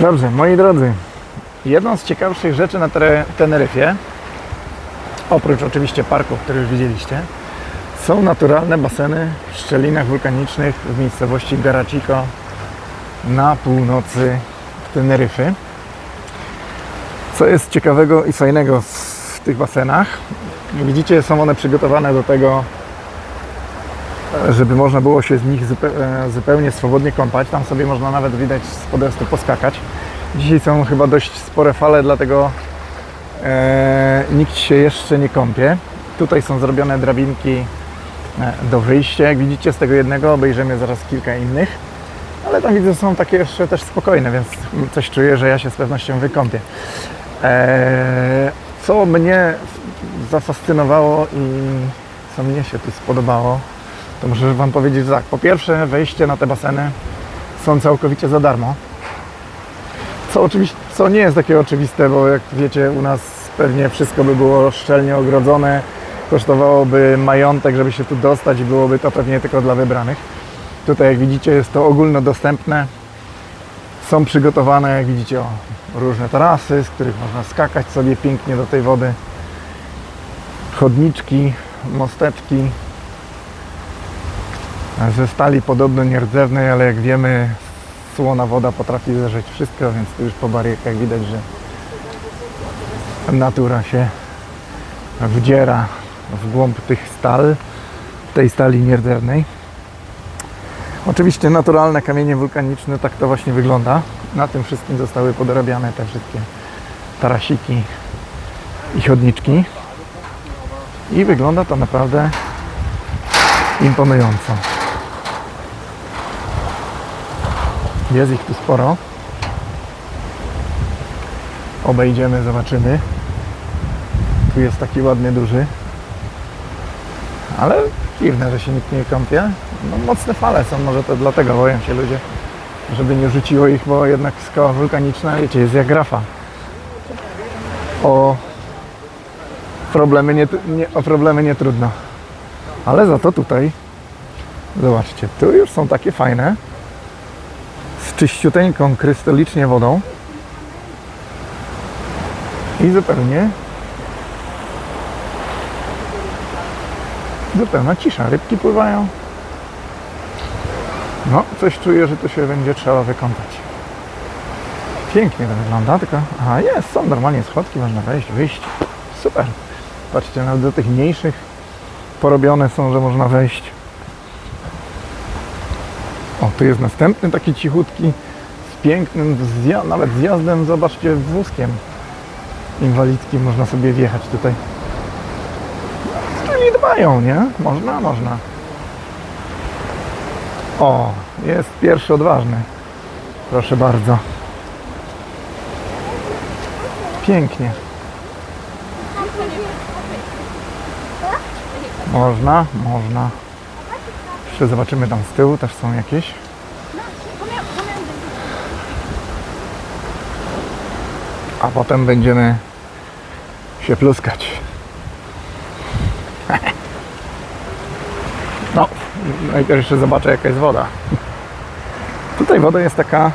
Dobrze, moi drodzy, jedną z ciekawszych rzeczy na Teneryfie, oprócz oczywiście parków, które już widzieliście, są naturalne baseny w szczelinach wulkanicznych w miejscowości Garachico na północy Teneryfy. Co jest ciekawego i fajnego w tych basenach? Widzicie, są one przygotowane do tego, żeby można było się z nich e, zupełnie swobodnie kąpać. Tam sobie można nawet widać z podestu poskakać. Dzisiaj są chyba dość spore fale, dlatego e, nikt się jeszcze nie kąpie. Tutaj są zrobione drabinki e, do wyjścia. Jak widzicie z tego jednego obejrzymy zaraz kilka innych. Ale tam widzę, są takie jeszcze też spokojne, więc coś czuję, że ja się z pewnością wykąpię. Co mnie zafascynowało i co mnie się tu spodobało, to muszę Wam powiedzieć że tak. Po pierwsze, wejście na te baseny są całkowicie za darmo. Co oczywiście, co nie jest takie oczywiste, bo jak wiecie, u nas pewnie wszystko by było szczelnie ogrodzone, kosztowałoby majątek, żeby się tu dostać i byłoby to pewnie tylko dla wybranych. Tutaj, jak widzicie, jest to ogólnodostępne. Są przygotowane, jak widzicie, o, różne tarasy, z których można skakać sobie pięknie do tej wody. Chodniczki, mosteczki, ze stali podobno nierdzewnej, ale jak wiemy, słona woda potrafi zerzeć wszystko, więc tu już po barierkach widać, że natura się wdziera w głąb tych stal, tej stali nierdzewnej. Oczywiście naturalne kamienie wulkaniczne, tak to właśnie wygląda. Na tym wszystkim zostały podorabiane te wszystkie tarasiki i chodniczki. I wygląda to naprawdę imponująco. Jest ich tu sporo. Obejdziemy, zobaczymy. Tu jest taki ładny, duży. Ale dziwne, że się nikt nie kąpie. No, mocne fale są, może to dlatego boją się ludzie, żeby nie rzuciło ich, bo jednak skała wulkaniczna, wiecie, jest jak grafa. O problemy nie, nie, o problemy nie trudno. Ale za to tutaj, zobaczcie, tu już są takie fajne, czyściuteńką, krystalicznie wodą i zupełnie zupełna cisza. Rybki pływają. No, coś czuję, że tu się będzie trzeba wykąpać. Pięknie to wygląda, tylko... Aha, jest, są normalnie schodki, można wejść, wyjść. Super. Patrzcie, nawet do tych mniejszych porobione są, że można wejść. O, tu jest następny taki cichutki, z pięknym, zja- nawet zjazdem, zobaczcie, wózkiem inwalidzkim można sobie wjechać tutaj. Czyli dbają, nie? Można, można. O, jest pierwszy odważny. Proszę bardzo. Pięknie. Można, można. Jeszcze zobaczymy tam z tyłu, też są jakieś. A potem będziemy się pluskać. No, najpierw jeszcze zobaczę jaka jest woda. Tutaj woda jest taka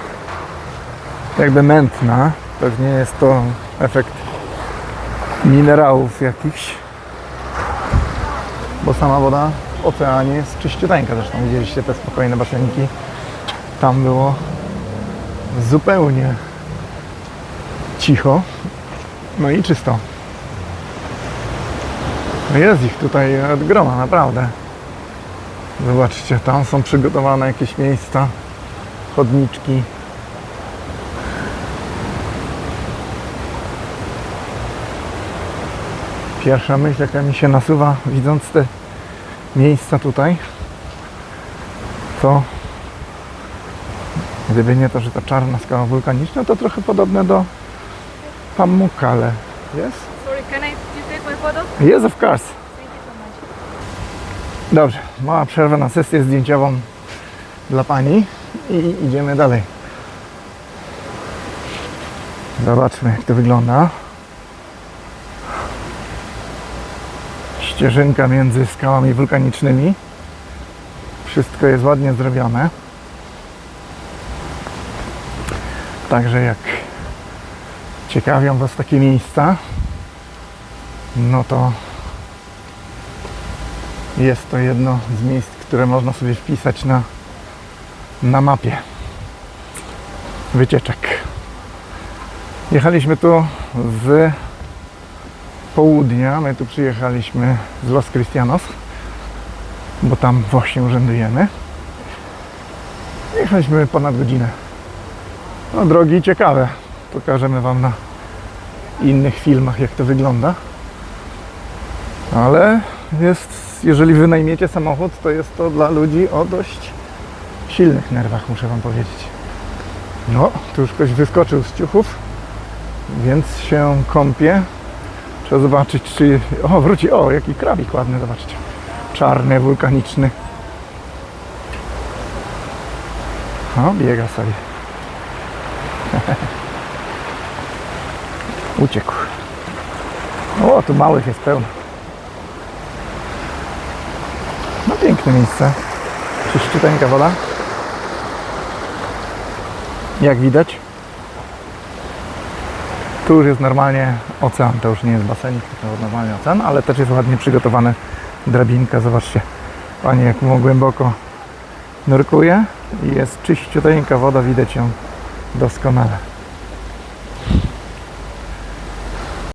jakby mętna. Pewnie jest to efekt minerałów jakichś. Bo sama woda oceanie jest czyściuteńka. Zresztą widzieliście te spokojne baseniki. Tam było zupełnie cicho. No i czysto. Jest ich tutaj od groma, naprawdę. Zobaczcie, tam są przygotowane jakieś miejsca, chodniczki. Pierwsza myśl, jaka mi się nasuwa, widząc te miejsca tutaj, to gdyby nie to, że ta czarna skała wulkaniczna, to trochę podobne do Pamukkale. Jest? Sorry, can I take my photo? Yes, of course. Dobrze, mała przerwa na sesję zdjęciową dla Pani i idziemy dalej. Zobaczmy, jak to wygląda. Ścieżynka między skałami wulkanicznymi. Wszystko jest ładnie zrobione. Także jak ciekawią Was takie miejsca, no to jest to jedno z miejsc, które można sobie wpisać na, na mapie wycieczek. Jechaliśmy tu z południa, my tu przyjechaliśmy z Los Cristianos, bo tam właśnie urzędujemy. Jechaliśmy ponad godzinę. No drogi ciekawe. Pokażemy Wam na innych filmach jak to wygląda. Ale jest, jeżeli wynajmiecie samochód, to jest to dla ludzi o dość silnych nerwach, muszę Wam powiedzieć. No, tu już ktoś wyskoczył z ciuchów, więc się kąpie. Trzeba zobaczyć, czy... O, wróci. O, jaki krabik ładny, zobaczcie. Czarny, wulkaniczny. O, biega sobie. Uciekł. O, tu małych jest pełno. No piękne miejsce. Czyściuteńka woda. Jak widać. Tu już jest normalnie ocean, to już nie jest basenik, tylko normalnie ocean, ale też jest ładnie przygotowane drabinka. Zobaczcie, Pani jak mu głęboko nurkuje i jest czyściuteńka woda, widać ją doskonale.